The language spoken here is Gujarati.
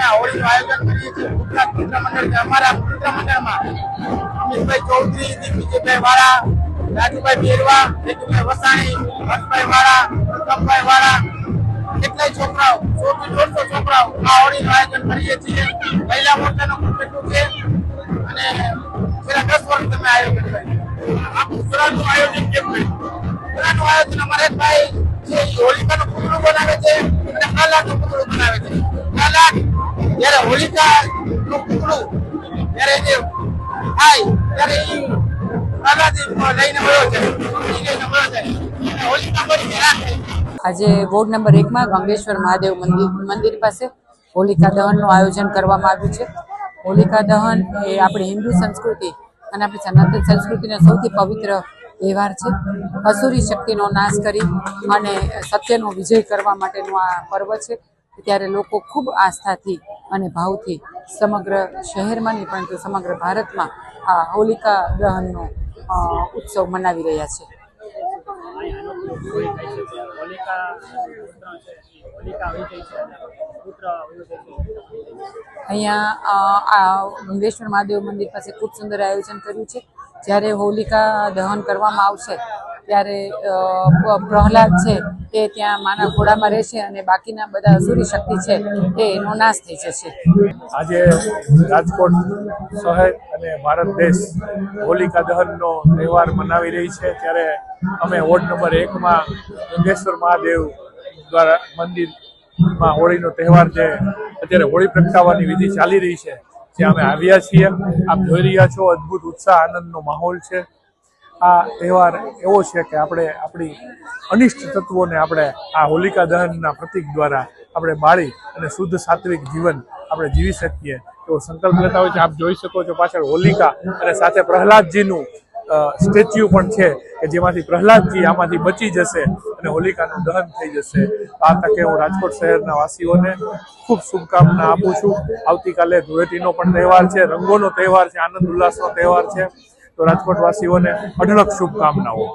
અમે કરીએ છીએ. અમારા મિત્ર મંડળમાં અમિતભાઈ ચૌધરી વાળા, રાજુભાઈ બેરવા જેતુભાઈ વસાણી, હર્ષભાઈ વાળા પ્રતાપભાઈ વાળા, કેટલાય છોકરાઓ સો થી દોઢસો છોકરાઓ આ હોળીનું આયોજન કરીએ છીએ. મોરચાનું ખૂબ એટલું છે. અને છેલ્લા દસ વર્ષ તમે આયોજન કર્યું. આ ગુજરાતનું આયોજન કેમ કર્યું? ગુજરાતનું આયોજન અમારે ભાઈ જે હોલિકાનું પૂતળું બનાવે છે અને પ્રહલાદનું પૂતળું બનાવે છે. જ્યારે હોલિકાનું પૂતળું જ્યારે જે થાય ત્યારે એ પ્રહલાદ લઈને મળ્યો છે લઈને મળ્યો છે. હોલિકા બની રાખે આજે વોર્ડ નંબર એકમાં ગંગેશ્વર મહાદેવ મંદિર મંદિર પાસે હોલિકા દહનનું આયોજન કરવામાં આવ્યું છે. હોલિકા દહન એ આપણી હિન્દુ સંસ્કૃતિ અને આપણી સનાતન સંસ્કૃતિનો સૌથી પવિત્ર તહેવાર છે. અસુરી શક્તિનો નાશ કરી અને સત્યનો વિજય કરવા માટેનું આ પર્વ છે. ત્યારે લોકો ખૂબ આસ્થાથી અને ભાવથી સમગ્ર શહેરમાં નહીં પરંતુ સમગ્ર ભારતમાં આ હોલિકા દહનનો ઉત્સવ મનાવી રહ્યા છે. અહીંયા આ ગંગેશ્વર મહાદેવ મંદિર પાસે ખૂબ સુંદર આયોજન કર્યું છે. જ્યારે હોલિકા દહન કરવામાં આવશે ત્યારે પ્રહલાદ છે એ ત્યાં માના ઘોડામાં રહેશે અને બાકીના બધા અસુરી શક્તિ છે એ એનો નાશ થઈ જશે. આજે રાજકોટ શહેર અને ભારત દેશ હોલિકા દહનનો તહેવાર મનાવી રહી છે. ત્યારે અમે વોર્ડ નંબર એકમાં ગંગેશ્વર મહાદેવ દ્વારા મંદિરમાં હોળીનો તહેવાર જે અત્યારે હોળી પ્રગટાવવાની વિધિ ચાલી રહી છે જ્યાં અમે આવ્યા છીએ. આપ જોઈ રહ્યા છો અદ્ભુત ઉત્સાહ, આનંદનો માહોલ છે. આ તહેવાર એવો છે કે આપણે આપણી અનિષ્ટ તત્વોને આપણે આ હોલિકા દહનના પ્રતીક દ્વારા આપણે બાળી અને શુદ્ધ સાત્વિક જીવન આપણે જીવી શકીએ. એવો સંકલ્પ લેતા હોય છે. આપ જોઈ શકો છો પાછળ હોલિકા અને સાથે પ્રહલાદજીનું સ્ટેચ્યુ પણ છે કે જેમાંથી પ્રહલાદજી આમાંથી બચી જશે અને હોલિકાનું દહન થઈ જશે. આ તકે હું રાજકોટ શહેરના વાસીઓને ખૂબ શુભકામના આપું છું. આવતીકાલે ધૂળેટીનો પણ તહેવાર છે. રંગોનો તહેવાર છે. આનંદ ઉલ્લાસનો તહેવાર છે. તો રાજકોટ વાસીઓને અઢળક શુભકામનાઓ.